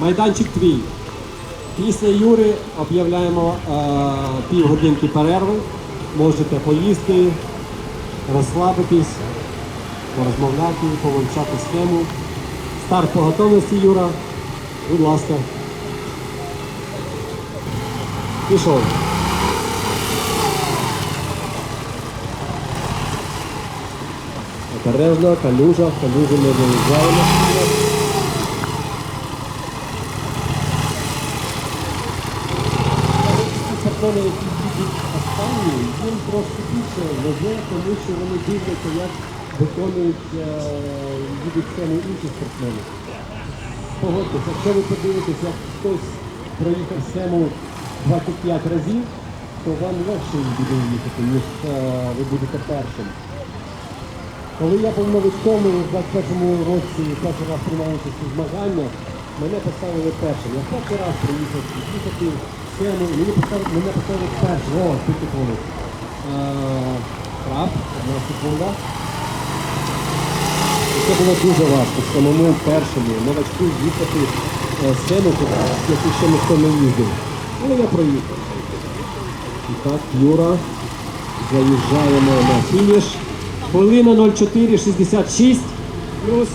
Майданчик твій. Після Юри об'являємо е, півгодинки перерви. Можете поїсти, розслабитись, порозмовляти, повивчати схему. Старт по готовності, Юра. Будь ласка. Пішов. Обережно, калюжа, калюжу не виїжджаємо. Закони, які будуть останні, їм трошки більше везе, тому що вони дивляться, як виконують е, сцену інші спортсмени. Погодьтесь, якщо ви подивитесь, як хтось проїхав сцену 25 разів, то вам легше буде їхати, ніж е, ви будете першим. Коли я був новичком в 21-му році перший раз приймав участь у змаганнях, мене поставили першим. Я перший раз приїхав їхати мені поставили, мене поставили першим. О, ти секунду. Краб, одна секунда. Це було дуже важко, самому першому новачку їхати е, сцену, яку ще ніхто не їздив. Але я проїхав. І так, Юра, заїжджаємо на фініш. Хвилина 04.66. Плюс